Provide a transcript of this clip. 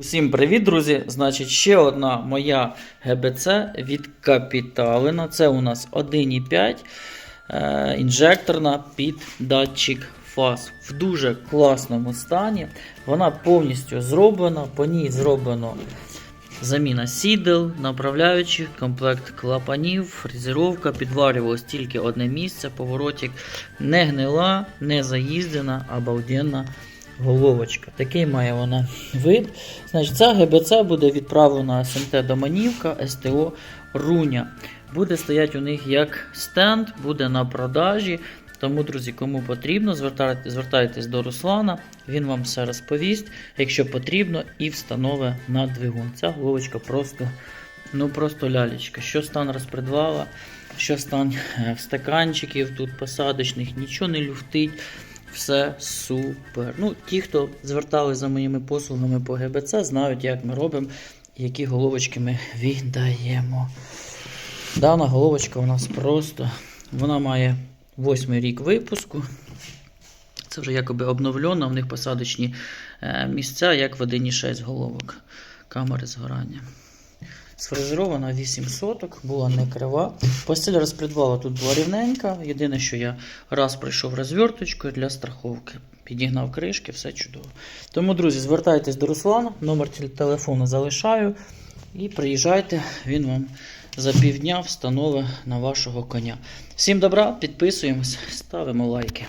Усім привіт, друзі! Значить, ще одна моя ГБЦ від Капіталина. Це у нас 1,5 е, інжекторна під датчик фаз. В дуже класному стані. Вона повністю зроблена, по ній зроблено заміна сідел, направляючих, комплект клапанів, фрезеровка, підварювалось тільки одне місце, поворотик не гнила, не заїздена, обалденна головочка. Такий має вона вид. Значить, ця ГБЦ буде відправлена СМТ Доманівка, СТО Руня. Буде стояти у них як стенд, буде на продажі. Тому, друзі, кому потрібно, звертайте- звертайтесь до Руслана, він вам все розповість, якщо потрібно, і встановить на двигун. Ця головочка просто, ну просто лялечка. Що стан розпредвала, що стан е, стаканчиків тут посадочних, нічого не люфтить. Все супер. Ну, ті, хто звертались за моїми послугами по ГБЦ, знають, як ми робимо, які головочки ми віддаємо. Дана головочка у нас просто. Вона має восьмий рік випуску. Це вже якоби обновлено, в них посадочні е, місця, як в 1,6 головок камери згорання. Сфрезерована 8 соток, була не крива. Постіль розпредвала тут була рівненька. Єдине, що я раз пройшов розверточкою для страховки. Підігнав кришки, все чудово. Тому, друзі, звертайтесь до Руслана, номер телефону залишаю. І приїжджайте, він вам за півдня встановить на вашого коня. Всім добра, підписуємось, ставимо лайки.